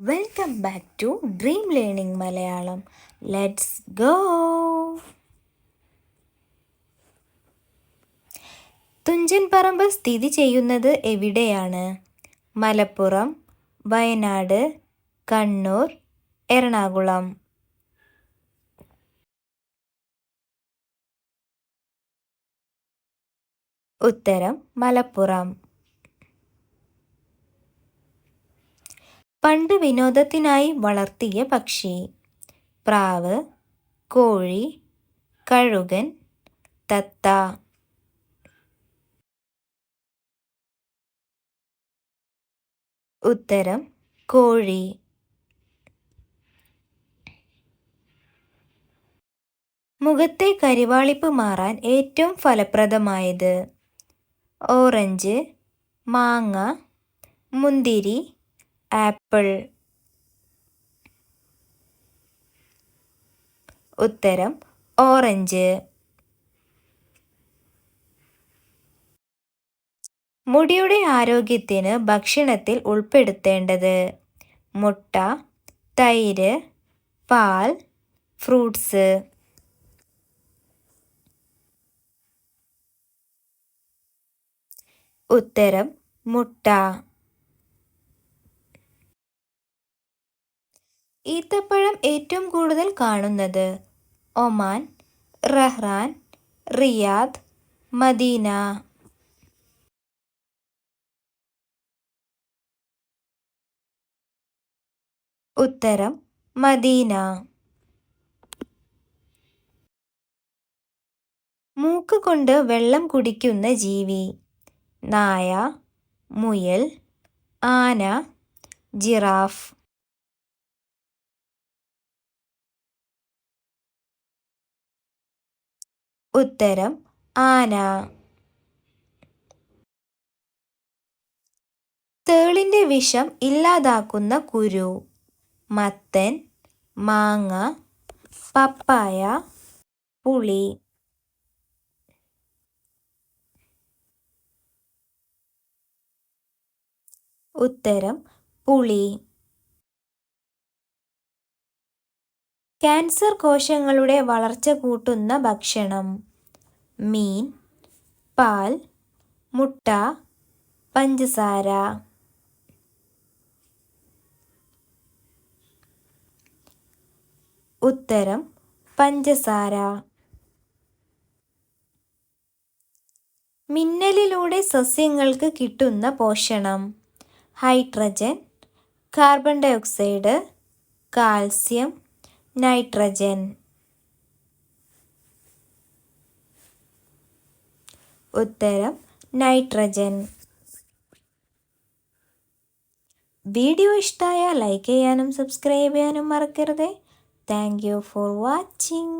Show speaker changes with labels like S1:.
S1: Welcome back to dream learning Malayalam let's go Thunchan Parambu സ്ഥിതി ചെയ്യുന്നത് എവിടെയാണ്? മലപ്പുറം വയനാട് കണ്ണൂർ എറണാകുളം. ഉത്തരം മലപ്പുറം. പണ്ട് വിനോദത്തിനായി വളർത്തിയ പക്ഷി. പ്രാവ് കോഴി കഴുകൻ തത്ത. ഉത്തരം കോഴി. മുഖത്തെ കരിവാളിപ്പ് മാറാൻ ഏറ്റവും ഫലപ്രദമായത്. ഓറഞ്ച് മാങ്ങ മുന്തിരി ആപ്പിൾ. ഉത്തരം ഓറഞ്ച്. മുടിയുടെ ആരോഗ്യത്തിന് ഭക്ഷണത്തിൽ ഉൾപ്പെടുത്തേണ്ടത് മുട്ട തൈര് പാൽ ഫ്രൂട്ട്സ്. ഉത്തരം മുട്ട. ഈത്തപ്പഴം ഏറ്റവും കൂടുതൽ കാണുന്നത്. ഒമാൻ റഹ്റാൻ റിയാദ് മദീന. ഉത്തരം മദീന. മൂക്ക് കൊണ്ട് വെള്ളം കുടിക്കുന്ന ജീവി. നായ മുയൽ ആന ജിറാഫ്. ഉത്തരം ആന. തേളിന്റെ വിഷം ഇല്ലാതാക്കുന്ന കുരു. മത്തൻ മാങ്ങ പപ്പായ പുളി. ഉത്തരം പുളി. ക്യാൻസർ കോശങ്ങളുടെ വളർച്ച കൂട്ടുന്ന ഭക്ഷണം. മീൻ പാൽ മുട്ട പഞ്ചസാര. ഉത്തരം പഞ്ചസാര. മിന്നലിലൂടെ സസ്യങ്ങൾക്ക് കിട്ടുന്ന പോഷണം. Hydrogen carbon dioxide calcium nitrogen. ഉത്തരം നൈട്രജൻ. വീഡിയോ ഇഷ്ടമായ ലൈക്ക് ചെയ്യാനും സബ്സ്ക്രൈബ് ചെയ്യാനും മറക്കരുത്. Thank you for watching.